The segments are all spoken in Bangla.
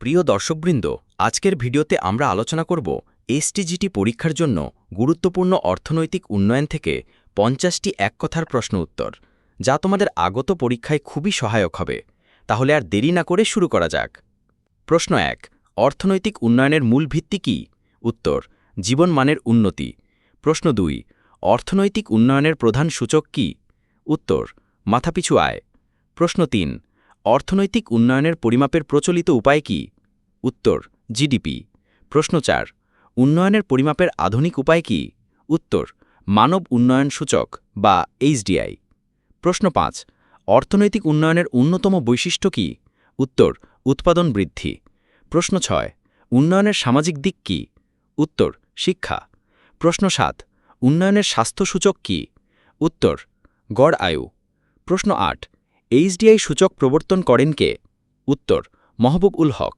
প্রিয় দর্শকবৃন্দ, আজকের ভিডিওতে আমরা আলোচনা করব এসটিজিটি পরীক্ষার জন্য গুরুত্বপূর্ণ অর্থনৈতিক উন্নয়ন থেকে পঞ্চাশটি এক কথার প্রশ্ন উত্তর, যা তোমাদের আগত পরীক্ষায় খুবই সহায়ক হবে। তাহলে আর দেরি না করে শুরু করা যাক। প্রশ্ন এক, অর্থনৈতিক উন্নয়নের মূল ভিত্তি কী? উত্তর জীবনমানের উন্নতি। প্রশ্ন দুই, অর্থনৈতিক উন্নয়নের প্রধান সূচক কী? উত্তর, মাথাপিছু আয়। প্রশ্ন তিন অর্থনৈতিক উন্নয়নের পরিমাপের প্রচলিত উপায় কি? উত্তর, জিডিপি। প্রশ্ন চার, উন্নয়নের পরিমাপের আধুনিক উপায় কি? উত্তর, মানব উন্নয়ন সূচক বা এইচডিআই। প্রশ্ন পাঁচ, অর্থনৈতিক উন্নয়নের অন্যতম বৈশিষ্ট্য কি? উত্তর, উৎপাদন বৃদ্ধি। প্রশ্ন ছয়, উন্নয়নের সামাজিক দিক কি? উত্তর, শিক্ষা। প্রশ্ন সাত, উন্নয়নের স্বাস্থ্য সূচক কি? উত্তর, গড় আয়ু। প্রশ্ন আট এইচডিআই সূচক প্রবর্তন করেন কে? উত্তর, মহবুব উল হক।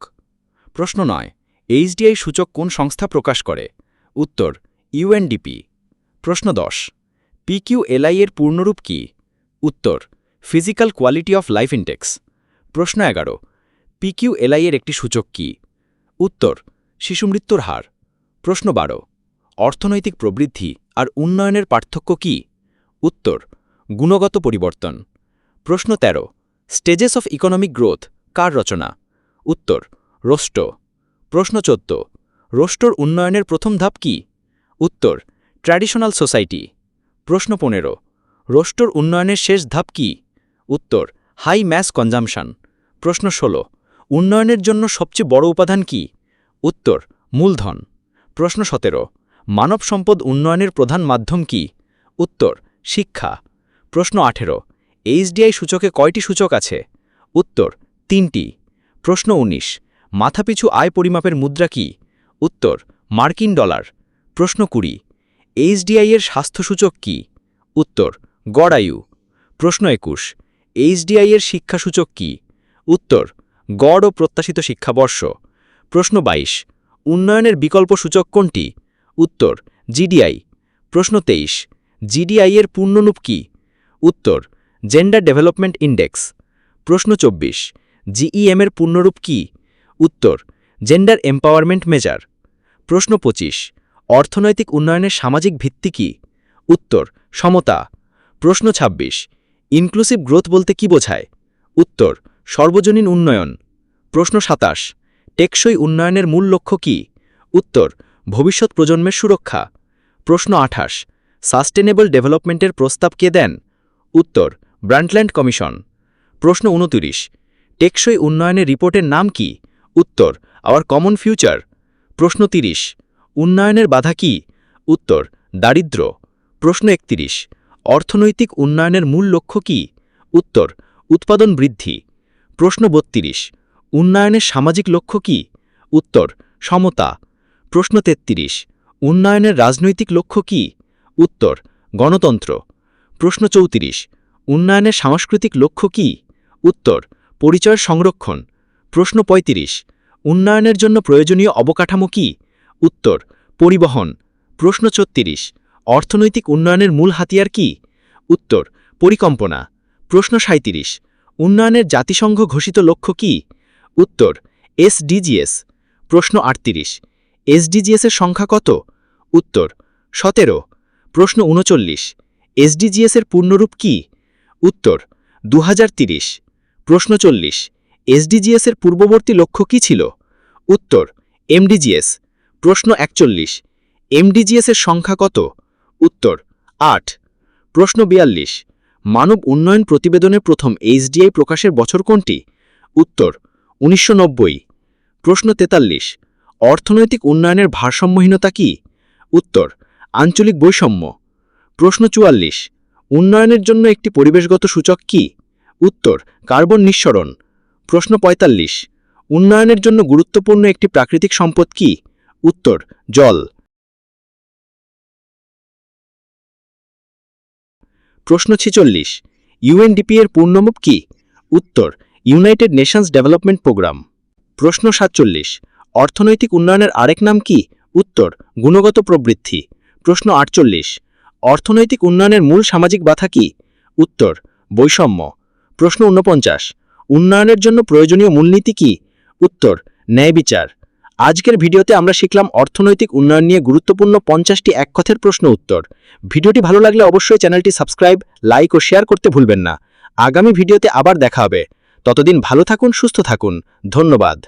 প্রশ্ন নয়, এইচডিআই সূচক কোন সংস্থা প্রকাশ করে? উত্তর, ইউএনডিপি। প্রশ্ন দশ, পিকিউএলআই এর পূর্ণরূপ কি? উত্তর, physical quality of life index. প্রশ্ন এগারো, পিকিউএলআই এর একটি সূচক কি? উত্তর শিশুমৃত্যুর হার। প্রশ্ন বারো, অর্থনৈতিক প্রবৃদ্ধি আর উন্নয়নের পার্থক্য কি? উত্তর, গুণগত পরিবর্তন। প্রশ্ন ১৩ স্টেজেস অফ ইকোনমিক গ্রোথ কার রচনা? উত্তর রোষ্ট প্রশ্ন চোদ্দ রোস্টোর উন্নয়নের প্রথম ধাপ কি? উত্তর ট্র্যাডিশনাল সোসাইটি প্রশ্ন পনেরো রোস্টোর উন্নয়নের শেষ ধাপ কি? উত্তর হাই ম্যাস কনজামশন প্রশ্ন ১৬ উন্নয়নের জন্য সবচেয়ে বড় উপাদান কি? উত্তর, মূলধন। প্রশ্ন সতেরো, মানব সম্পদ উন্নয়নের প্রধান মাধ্যম কি? উত্তর, শিক্ষা। প্রশ্ন আঠেরো এইচডিআই সূচকে কয়টি সূচক আছে? উত্তর, তিনটি। প্রশ্ন ১৯ মাথাপিছু আয় পরিমাপের মুদ্রা কি? উত্তর, মার্কিন ডলার। প্রশ্ন কুড়ি, এইচডিআই এর স্বাস্থ্য সূচক কি? উত্তর, গড় আয়ু। প্রশ্ন একুশ, এইচডিআই এর শিক্ষা সূচক কি? উত্তর, গড় ও প্রত্যাশিত শিক্ষাবর্ষ। প্রশ্ন ২২ উন্নয়নের বিকল্প সূচক কোনটি? উত্তর, জিডিআই। প্রশ্ন ২৩ জিডিআই এর পূর্ণরূপ কি? উত্তর জেন্ডার ডেভেলপমেন্ট ইন্ডেক্স প্রশ্ন ২৪ জিইএম এর পূর্ণরূপ কি? উত্তর জেন্ডার এম্পাওয়ারমেন্ট মেজার প্রশ্ন ২৫ অর্থনৈতিক উন্নয়নের সামাজিক ভিত্তি কি? উত্তর, সমতা। প্রশ্ন ২৬ ইনক্লুসিভ গ্রোথ বলতে কি বোঝায়? উত্তর, সর্বজনীন উন্নয়ন। প্রশ্ন ২৭ টেকসই উন্নয়নের মূল লক্ষ্য কি? উত্তর, ভবিষ্যৎ প্রজন্মের সুরক্ষা। প্রশ্ন ২৮ সাস্টেনেবল ডেভেলপমেন্টের প্রস্তাব কে দেন? উত্তর ব্রান্ডল্যান্ড কমিশন। প্রশ্ন ২৯ টেকসই উন্নয়নের রিপোর্টের নাম কি? উত্তর আওয়ার কমন ফিউচার প্রশ্ন ৩০ উন্নয়নের বাধা কি? উত্তর, দারিদ্র প্রশ্ন ৩১ অর্থনৈতিক উন্নয়নের মূল লক্ষ্য কি? উত্তর, উৎপাদন বৃদ্ধি প্রশ্ন ৩২ উন্নয়নের সামাজিক লক্ষ্য কি? উত্তর, সমতা প্রশ্ন ৩৩ উন্নয়নের রাজনৈতিক লক্ষ্য কি? উত্তর, গণতন্ত্র প্রশ্ন ৩৪ উন্নয়নের সাংস্কৃতিক লক্ষ্য কি? উত্তর, পরিচয় সংরক্ষণ। প্রশ্ন ৩৫ উন্নয়নের জন্য প্রয়োজনীয় অবকাঠামো কি? উত্তর, পরিবহন। প্রশ্ন ৩৬ অর্থনৈতিক উন্নয়নের মূল হাতিয়ার কি? উত্তর, পরিকল্পনা। প্রশ্ন ৩৭ উন্নয়নের জাতিসংঘ ঘোষিত লক্ষ্য কি? উত্তর, এসডিজিএস। প্রশ্ন ৩৮ এসডিজিএসের সংখ্যা কত? উত্তর, সতেরো। প্রশ্ন উনচল্লিশ এসডিজিএসের পূর্ণরূপ কি? উত্তর দু প্রশ্ন চল্লিশ এসডিজিএসের পূর্ববর্তী লক্ষ্য কি ছিল? উত্তর এমডিজিএস প্রশ্ন একচল্লিশ এমডিজিএসের সংখ্যা কত? উত্তর, আট। প্রশ্ন বিয়াল্লিশ, মানব উন্নয়ন প্রতিবেদনের প্রথম এইচডিআই প্রকাশের বছর কোনটি? উত্তর, উনিশশো নব্বই। প্রশ্ন তেতাল্লিশ, অর্থনৈতিক উন্নয়নের ভারসাম্যহীনতা কি? উত্তর, আঞ্চলিক বৈষম্য। প্রশ্ন চুয়াল্লিশ উন্নয়নের জন্য একটি পরিবেশগত সূচক কি? উত্তর, কার্বন নিঃসরণ। প্রশ্ন ৪৫ উন্নয়নের জন্য গুরুত্বপূর্ণ একটি প্রাকৃতিক সম্পদ কি? উত্তর, জল। প্রশ্ন ছেচল্লিশ ইউএনডিপি এর পূর্ণমূপ কি? উত্তর, ইউনাইটেড নেশনস ডেভেলপমেন্ট প্রোগ্রাম। প্রশ্ন সাতচল্লিশ, অর্থনৈতিক উন্নয়নের আরেক নাম কি? উত্তর, গুণগত প্রবৃদ্ধি। প্রশ্ন আটচল্লিশ অর্থনৈতিক উন্নয়নের মূল সামাজিক বাধা কি? উত্তর, বৈষম্য। প্রশ্ন ঊনপঞ্চাশ, উন্নয়নের জন্য প্রয়োজনীয় মূলনীতি কি? উত্তর, ন্যায় বিচার। আজকের ভিডিওতে আমরা শিখলাম অর্থনৈতিক উন্নয়ন নিয়ে গুরুত্বপূর্ণ পঞ্চাশটি এক কথার প্রশ্ন উত্তর। ভিডিওটি ভালো লাগলে অবশ্যই চ্যানেলটি সাবস্ক্রাইব, লাইক ও শেয়ার করতে ভুলবেন না। আগামী ভিডিওতে আবার দেখা হবে। ততদিন ভালো থাকুন, সুস্থ থাকুন। ধন্যবাদ।